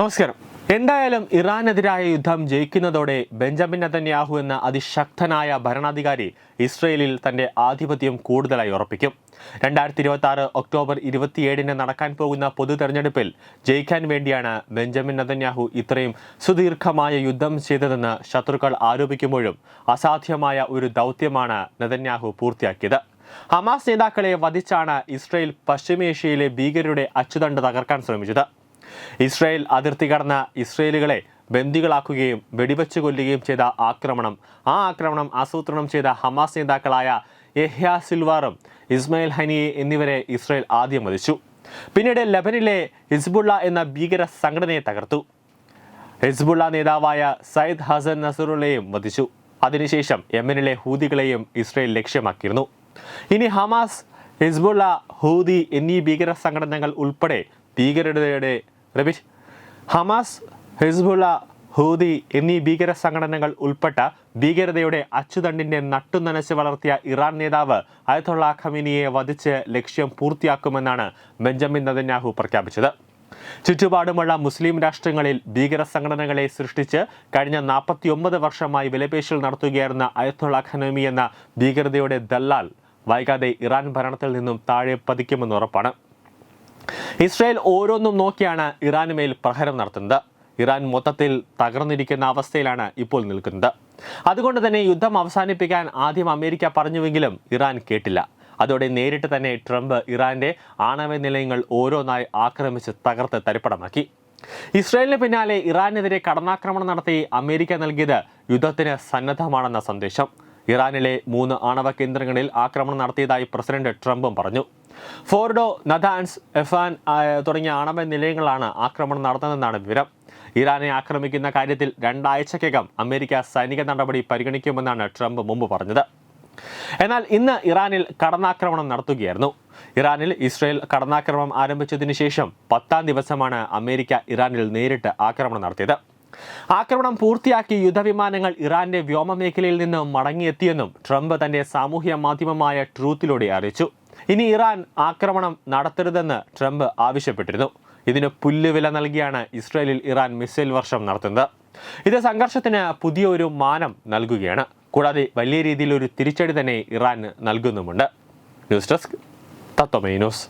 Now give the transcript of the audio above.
നമസ്കാരം. എന്തായാലും ഇറാനെതിരായ യുദ്ധം ജയിക്കുന്നതോടെ ബെഞ്ചമിൻ നെതന്യാഹു എന്ന അതിശക്തനായ ഭരണാധികാരി ഇസ്രയേലിൽ തന്റെ ആധിപത്യം കൂടുതലായി ഉറപ്പിക്കും. രണ്ടായിരത്തി ഇരുപത്തി ആറ് ഒക്ടോബർ ഇരുപത്തിയേഴിന് നടക്കാൻ പോകുന്ന പൊതു തെരഞ്ഞെടുപ്പിൽ ജയിക്കാൻ വേണ്ടിയാണ് ബെഞ്ചമിൻ നതന്യാഹു ഇത്രയും സുദീർഘമായ യുദ്ധം ചെയ്തതെന്ന് ശത്രുക്കൾ ആരോപിക്കുമ്പോഴും അസാധ്യമായ ഒരു ദൗത്യമാണ് നതന്യാഹു പൂർത്തിയാക്കിയത്. ഹമാസ് നേതാക്കളെ വധിച്ചാണ് ഇസ്രയേൽ പശ്ചിമേഷ്യയിലെ ഭീകരരുടെ അച്ചുതണ്ട് തകർക്കാൻ ശ്രമിച്ചത്. ഇസ്രായേൽ അതിർത്തി കടന്ന ഇസ്രയേലുകളെ ബന്ദികളാക്കുകയും വെടിവെച്ച് കൊല്ലുകയും ചെയ്ത ആക്രമണം. ആ ആക്രമണം ആസൂത്രണം ചെയ്ത ഹമാസ് നേതാക്കളായ യഹ്യ സിൽവാറും ഇസ്മയിൽ ഹനിയെ എന്നിവരെ ഇസ്രായേൽ ആദ്യം വധിച്ചു. പിന്നീട് ലബനിലെ ഹിസ്ബുള്ള എന്ന ഭീകര സംഘടനയെ തകർത്തു. ഹിസ്ബുള്ള നേതാവായ സയ്യിദ് ഹസൻ നസറുള്ളയെയും വധിച്ചു. അതിനുശേഷം യമനിലെ ഹൂതികളെയും ഇസ്രയേൽ ലക്ഷ്യമാക്കിയിരുന്നു. ഇനി ഹമാസ് ഹിസ്ബുള്ള ഹൂതി എന്നീ ഭീകര സംഘടനകൾ ഉൾപ്പെടെ ഭീകരതയുടെ റബിഷ് ഹമാസ് ഹിസ്ബുള്ള ഹൂതി എന്നീ ഭീകര സംഘടനകൾ ഉൾപ്പെട്ട ഭീകരതയുടെ അച്ചുതണ്ടിന്റെ നട്ടുനനച്ച് വളർത്തിയ ഇറാൻ നേതാവ് അയത്തുള്ള ഖമീനിയെ വധിച്ച് ലക്ഷ്യം പൂർത്തിയാക്കുമെന്നാണ് ബെഞ്ചമിൻ നദന്യാഹു പ്രഖ്യാപിച്ചത്. ചുറ്റുപാടുമുള്ള മുസ്ലിം രാഷ്ട്രങ്ങളിൽ ഭീകര സംഘടനകളെ സൃഷ്ടിച്ച് കഴിഞ്ഞ നാൽപ്പത്തിയൊമ്പത് വർഷമായി വിലപേശൽ നടത്തുകയായിരുന്ന അയത്തുള്ള ഖനമി എന്ന ഭീകരതയുടെ ദല്ലാൽ വൈകാതെ ഇറാൻ ഭരണത്തിൽ നിന്നും താഴെ പതിക്കുമെന്ന് ഉറപ്പാണ്. ഇസ്രായേൽ ഓരോന്നും നോക്കിയാണ് ഇറാന് മേൽ പ്രഹരം നടത്തുന്നത്. ഇറാൻ മൊത്തത്തിൽ തകർന്നിരിക്കുന്ന അവസ്ഥയിലാണ് ഇപ്പോൾ നിൽക്കുന്നത്. അതുകൊണ്ട് തന്നെ യുദ്ധം അവസാനിപ്പിക്കാൻ ആദ്യം അമേരിക്ക പറഞ്ഞുവെങ്കിലും ഇറാൻ കേട്ടില്ല. അതോടെ നേരിട്ട് തന്നെ ട്രംപ് ഇറാന്റെ ആണവ നിലയങ്ങൾ ഓരോന്നായി ആക്രമിച്ച് തകർത്ത് തരിപ്പടമാക്കി. ഇസ്രായേലിന് പിന്നാലെ ഇറാനെതിരെ കടന്നാക്രമണം നടത്തി അമേരിക്ക നൽകിയത് യുദ്ധത്തിന് സന്നദ്ധമാണെന്ന സന്ദേശം. ഇറാനിലെ മൂന്ന് ആണവ കേന്ദ്രങ്ങളിൽ ആക്രമണം നടത്തിയതായി പ്രസിഡന്റ് ട്രംപും പറഞ്ഞു. ഫോർഡോ നദാൻസ് എഫാൻ തുടങ്ങിയ ആണവ നിലയങ്ങളാണ് ആക്രമണം നടത്തുന്നതെന്നാണ് വിവരം. ഇറാനെ ആക്രമിക്കുന്ന കാര്യത്തിൽ രണ്ടാഴ്ചക്കകം അമേരിക്ക സൈനിക നടപടി പരിഗണിക്കുമെന്നാണ് ട്രംപ് മുമ്പ് പറഞ്ഞത്. എന്നാൽ ഇന്ന് ഇറാനിൽ കടന്നാക്രമണം നടത്തുകയായിരുന്നു. ഇറാനിൽ ഇസ്രയേൽ കടന്നാക്രമണം ആരംഭിച്ചതിന് ശേഷം പത്താം ദിവസമാണ് അമേരിക്ക ഇറാനിൽ നേരിട്ട് ആക്രമണം നടത്തിയത്. ആക്രമണം പൂർത്തിയാക്കി യുദ്ധവിമാനങ്ങൾ ഇറാന്റെ വ്യോമമേഖലയിൽ നിന്ന് മടങ്ങിയെത്തിയെന്നും ട്രംപ് തന്റെ സാമൂഹ്യ മാധ്യമമായ ട്രൂത്തിലൂടെ അറിയിച്ചു. ഇനി ഇറാൻ ആക്രമണം നടത്തരുതെന്ന് ട്രംപ് ആവശ്യപ്പെട്ടിരുന്നു. ഇതിന് പുല്ലുവില നൽകിയാണ് ഇസ്രയേലിൽ ഇറാൻ മിസൈൽ വർഷം നടത്തുന്നത്. ഇത് സംഘർഷത്തിന് പുതിയൊരു മാനം നൽകുകയാണ്. കൂടാതെ വലിയ രീതിയിൽ ഒരു തിരിച്ചടി തന്നെ Iran നൽകുന്നുമുണ്ട്. News desk Tatwamayi news.